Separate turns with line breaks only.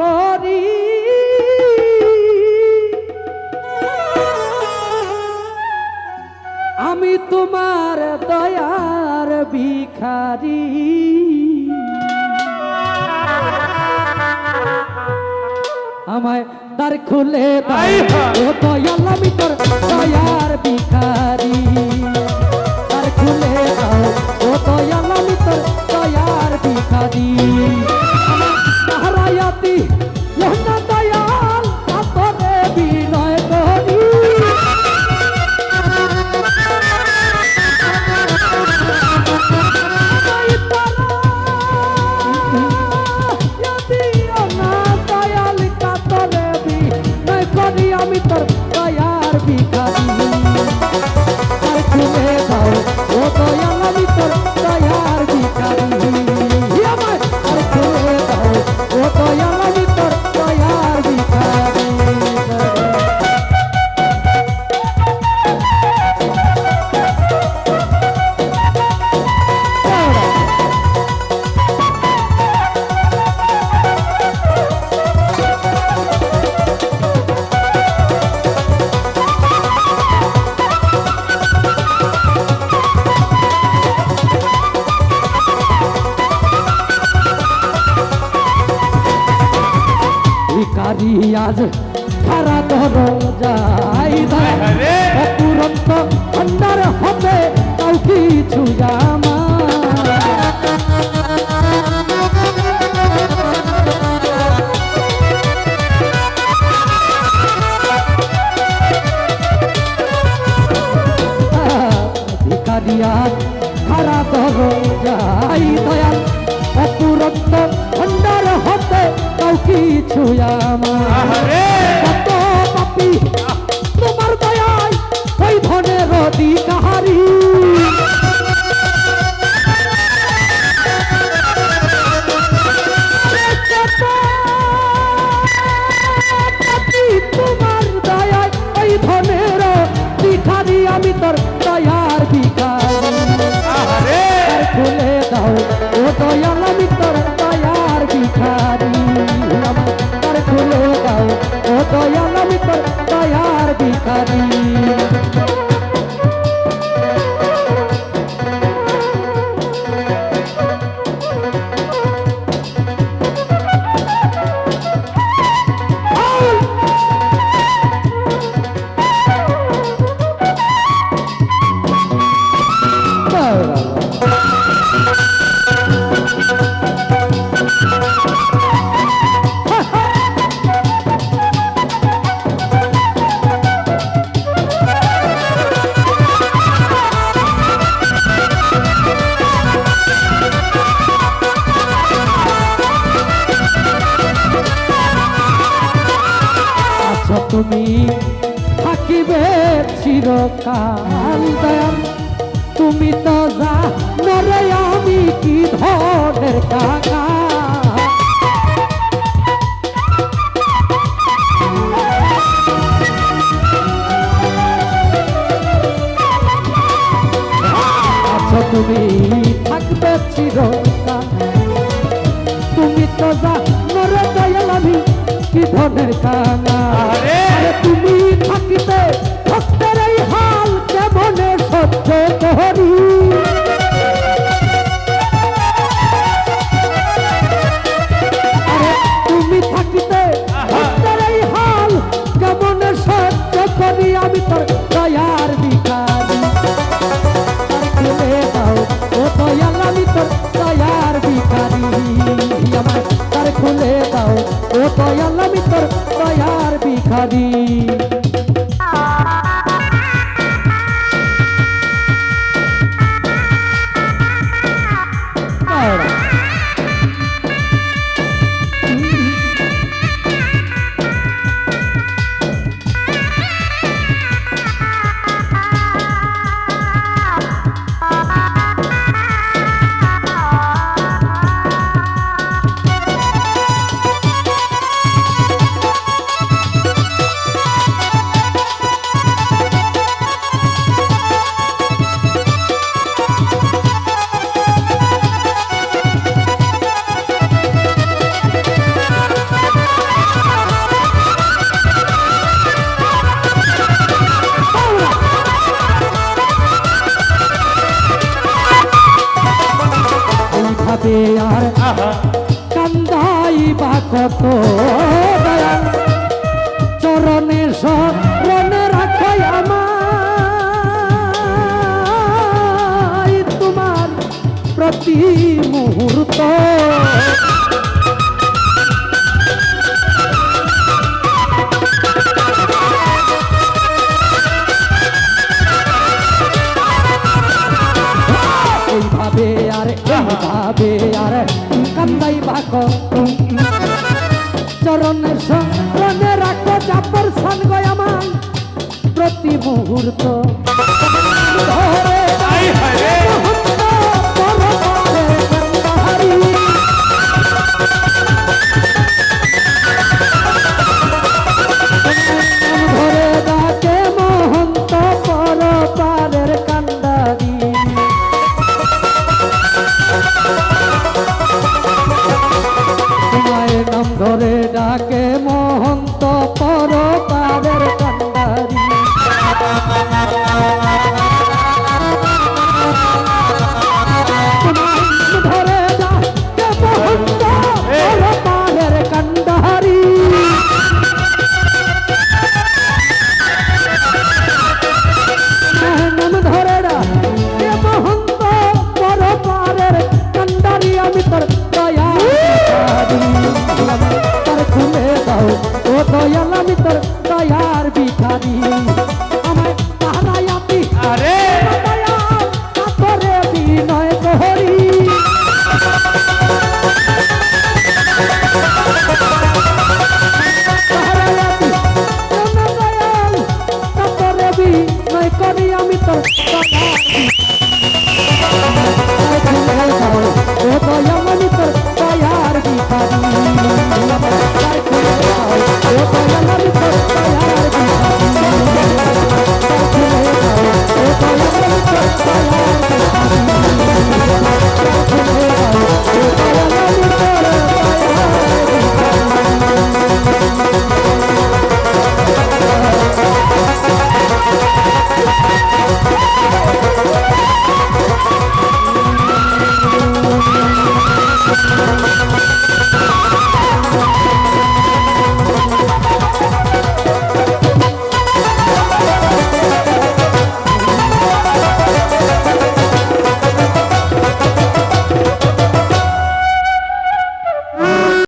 করি। আমি তোমার দয়ার ভিখারি। আমায় দ্বার খুলে দাও ও দয়াল আমি তোর দয়ার ভিখারি। দ্বার খুলে দাও ও দয়াল আমি তোর আজ খারা ধর যাই অপুরন্ত আমি তোর দয়ার ভিখারি। আর খুলে দাও ও দয়াল আমি তোর দয়ার ভিখারি। তার খুলে দাও ও দয়াল আমি তোর দয়ার ভিখারি। তুমি থাকিবে চিরকাল তুমি তো যা মরে আমি কি ধনের কাকা। আছো তুমি থাকবে চিরকাল ধনের কাঙা তুমি থাকিতে ভক্তের এই হাল কেমনে সহ্য করি? এইভাবে আর কান্দাই বা কত চরণে স্মরণে রাখাই আমার তোমার প্রতি মুহূর্ত। কান্দাই